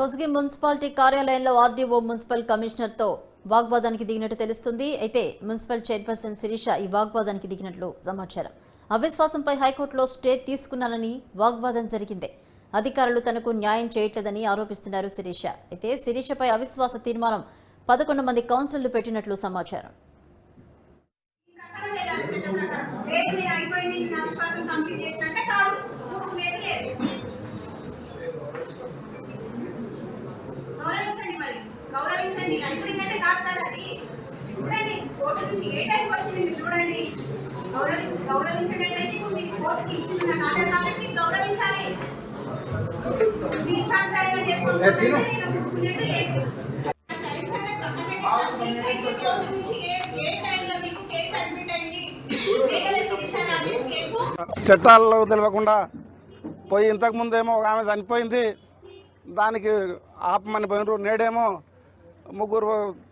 Kosgi municipality కార్యాలయంలో RDO municipal కమిషనర్తో వాగ్వాదానికి దిగినట్టు తెలుస్తుంది. అయితే మున్సిపల్ చైర్పర్సన్ శిరీష ఈ వాగ్వాదానికి దిగినట్లు సమాచారం. అవిశ్వాసంపై హైకోర్టులో స్టే తీసుకున్నానని వాగ్వాదం జరిగింది. అధికారులు తనకు న్యాయం చేయట్లేదని ఆరోపిస్తున్నారు శిరీష. అయితే శిరీషపై అవిశ్వాస తీర్మానం పదకొండు మంది కౌన్సిలర్లు పెట్టినట్లు సమాచారం. అయిపోయింది? నా విశ్వాసం కంప్లీట్ చేసినట్టే కాదు ఒప్పుకునేది లేదు గౌరవించండి మరి గౌరవించండి అయిపోయిందంటే కాదు సార్ అది చూడండి కోర్టు నుంచి ఏ టైంకి వచ్చింది మీరు చూడండి గౌరవి మీకు కోర్టుకి ఇచ్చిన నా ఆర్డర్ కాబట్టి గౌరవించాలి చట్టాల్లో తెలియకుండా పోయి ఇంతకు ముందేమో ఒక ఆమె చనిపోయింది దానికి ఆపమని పోయినరు నేడేమో ముగ్గురు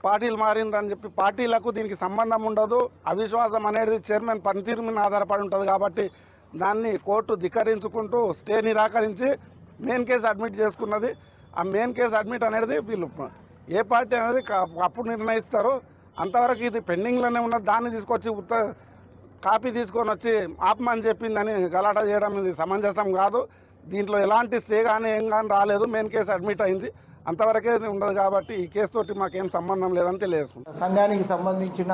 పార్టీలు మారిండ్రని చెప్పి పార్టీలకు దీనికి సంబంధం ఉండదు. అవిశ్వాసం అనేది చైర్మన్ పనితీరు మీద ఆధారపడి ఉంటుంది కాబట్టి దాన్ని కోర్టు ధిక్కరించుకుంటూ స్టే నిరాకరించి మెయిన్ కేసు అడ్మిట్ చేసుకున్నది. ఆ మెయిన్ కేసు అడ్మిట్ అనేది వీళ్ళు ఏ పార్టీ అనేది అప్పుడు నిర్ణయిస్తారు అంతవరకు ఇది పెండింగ్లోనే ఉన్నది. దాన్ని తీసుకొచ్చి ఉత్త కాపీ తీసుకొని వచ్చి ఆపమని చెప్పిందని గలాటా చేయడం ఇది సమంజసం కాదు. దీంట్లో ఎలాంటి స్టే కానీ ఏం కానీ రాలేదు. మెయిన్ కేసు అడ్మిట్ అయింది. అంతవరకే ఉండదు కాబట్టి ఈ కేసు తోటి మాకేం సంబంధం లేదని తెలియజేసుకుంటాం సంఘానికి సంబంధించిన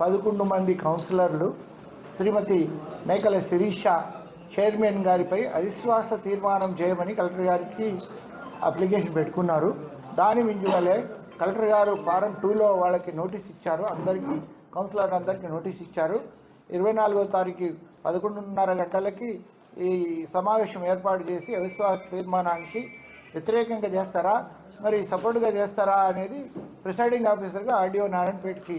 పదకొండు మంది కౌన్సిలర్లు శ్రీమతి మేకల శిరీష చైర్మన్ గారిపై అవిశ్వాస తీర్మానం చేయమని కలెక్టర్ గారికి అప్లికేషన్ పెట్టుకున్నారు. దాని మించువలే కలెక్టర్ గారు ఫారం టూలో వాళ్ళకి నోటీస్ ఇచ్చారు. అందరికీ కౌన్సిలర్ అందరికీ నోటీస్ ఇచ్చారు. ఇరవై నాలుగో తారీఖు పదకొండున్నర గంటలకి ఈ సమావేశం ఏర్పాటు చేసి అవిశ్వాస తీర్మానానికి వ్యతిరేకంగా చేస్తారా? మరి సపోర్ట్గా చేస్తారా అనేది ప్రిసైడింగ్ ఆఫీసర్గా ఆర్డీఓ నారాయణపేటకి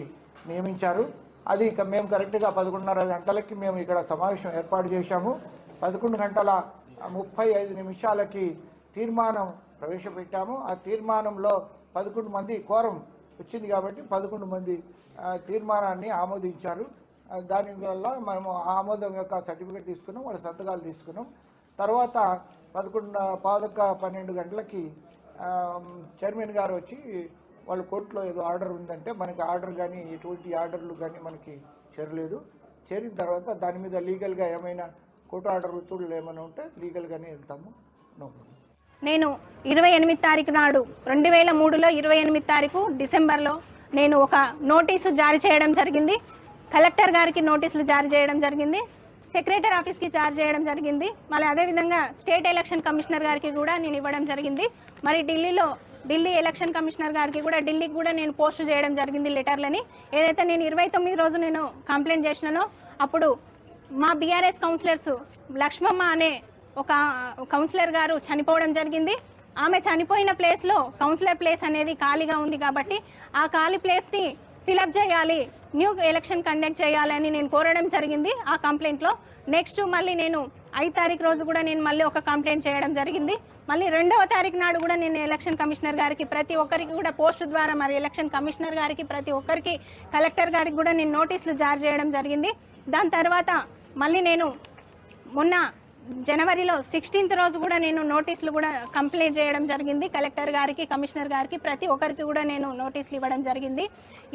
నియమించారు. అది ఇక మేము కరెక్ట్గా పదకొండున్నర గంటలకి మేము ఇక్కడ సమావేశం ఏర్పాటు చేశాము. పదకొండు గంటల ముప్పై ఐదు నిమిషాలకి తీర్మానం ప్రవేశపెట్టాము. ఆ తీర్మానంలో పదకొండు మంది కోరం వచ్చింది కాబట్టి పదకొండు మంది తీర్మానాన్ని ఆమోదించారు. దాని వల్ల మనము ఆ ఆమోదం యొక్క సర్టిఫికేట్ తీసుకున్నాం వాళ్ళ సంతకాలు తీసుకున్నాం. తర్వాత పదకొండు పాదక పన్నెండు గంటలకి చైర్మన్ గారు వచ్చి వాళ్ళ కోర్టులో ఏదో ఆర్డర్ ఉందంటే మనకి ఆర్డర్ కానీ ఎటువంటి ఆర్డర్లు కానీ మనకి చేరలేదు. చేరిన తర్వాత దాని మీద లీగల్గా ఏమైనా కోర్టు ఆర్డర్ ఒత్తిడులు ఏమైనా ఉంటే లీగల్గానే వెళ్తాము. నో నేను ఇరవై ఎనిమిది తారీఖు నాడు రెండు వేల మూడులో ఇరవై ఎనిమిది తారీఖు డిసెంబర్లో నేను ఒక నోటీసు జారీ చేయడం జరిగింది. కలెక్టర్ గారికి నోటీసులు జారీ చేయడం జరిగింది. సెక్రటరీ ఆఫీస్కి చార్జ్ చేయడం జరిగింది. మళ్ళీ అదేవిధంగా స్టేట్ ఎలక్షన్ కమిషనర్ గారికి కూడా నేను ఇవ్వడం జరిగింది. మరి ఢిల్లీలో ఢిల్లీ ఎలక్షన్ కమిషనర్ గారికి కూడా ఢిల్లీకి కూడా నేను పోస్ట్ చేయడం జరిగింది లెటర్లని ఏదైతే నేను ఇరవై తొమ్మిది రోజు నేను కంప్లైంట్ చేసినానో అప్పుడు మా బీఆర్ఎస్ కౌన్సిలర్స్ లక్ష్మమ్మ అనే ఒక కౌన్సిలర్ గారు చనిపోవడం జరిగింది. ఆమె చనిపోయిన ప్లేస్లో కౌన్సిలర్ ప్లేస్ అనేది ఖాళీగా ఉంది కాబట్టి ఆ ఖాళీ ప్లేస్ని ఫిలప్ చేయాలి. న్యూ ఎలక్షన్ కండక్ట్ చేయాలని నేను కోరడం జరిగింది. ఆ కంప్లైంట్లో నెక్స్ట్ మళ్ళీ నేను ఐదు తారీఖు రోజు కూడా నేను మళ్ళీ ఒక కంప్లైంట్ చేయడం జరిగింది. మళ్ళీ రెండవ తారీఖు నాడు కూడా నేను ఎలక్షన్ కమిషనర్ గారికి ప్రతి ఒక్కరికి కూడా పోస్ట్ ద్వారా మరి ఎలక్షన్ కమిషనర్ గారికి ప్రతి ఒక్కరికి కలెక్టర్ గారికి కూడా నేను నోటీసులు జారీ చేయడం జరిగింది. దాని తర్వాత మళ్ళీ నేను మొన్న జనవరిలో సిక్స్టీన్త్ రోజు కూడా నేను నోటీసులు కూడా కంప్లైంట్ చేయడం జరిగింది. కలెక్టర్ గారికి కమిషనర్ గారికి ప్రతి ఒక్కరికి కూడా నేను నోటీసులు ఇవ్వడం జరిగింది.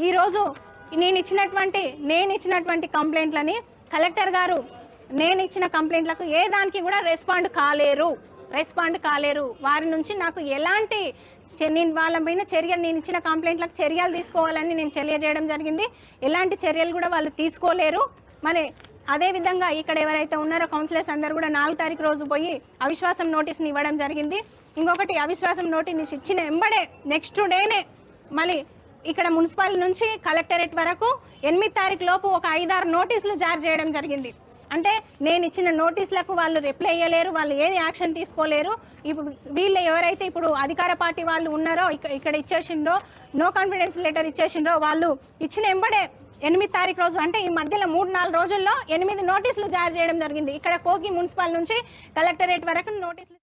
ఈరోజు నేను ఇచ్చినటువంటి నేను ఇచ్చినటువంటి కంప్లైంట్లని కలెక్టర్ గారు నేను ఇచ్చిన కంప్లైంట్లకు ఏ దానికి కూడా రెస్పాండ్ కాలేరు. రెస్పాండ్ కాలేరు. వారి నుంచి నాకు ఎలాంటి నేను వాళ్ళ పైన చర్యలు నేను ఇచ్చిన కంప్లైంట్లకు చర్యలు తీసుకోవాలని నేను తెలియజేయడం జరిగింది. ఎలాంటి చర్యలు కూడా వాళ్ళు తీసుకోలేరు. మరి అదే విధంగా ఇక్కడ ఎవరైతే ఉన్నారో కౌన్సిలర్స్ అందరూ కూడా నాలుగు తారీఖు రోజు పోయి అవిశ్వాసం నోటీస్ని ఇవ్వడం జరిగింది. ఇంకొకటి అవిశ్వాసం నోటీస్ ఇచ్చిన ఎంబడే నెక్స్ట్ డేనే మళ్ళీ ఇక్కడ మున్సిపల్ నుంచి కలెక్టరేట్ వరకు ఎనిమిది తారీఖు లోపు ఒక ఐదారు నోటీసులు జారీ చేయడం జరిగింది. అంటే నేను ఇచ్చిన నోటీసులకు వాళ్ళు రిప్లై అయ్యలేరు వాళ్ళు ఏది యాక్షన్ తీసుకోలేరు. ఇప్పుడు వీళ్ళు ఎవరైతే ఇప్పుడు అధికార పార్టీ వాళ్ళు ఉన్నారో ఇక్కడ ఇక్కడ ఇచ్చేసిండ్రో నో కాన్ఫిడెన్స్ లెటర్ ఇచ్చేసిండ్రో వాళ్ళు ఇచ్చిన ఎంబడే ఎనిమిది తారీఖు రోజు అంటే ఈ మధ్యలో మూడు నాలుగు రోజుల్లో ఎనిమిది నోటీసులు జారీ చేయడం జరిగింది. ఇక్కడ కోగి మున్సిపల్ నుంచి కలెక్టరేట్ వరకు నోటీసులు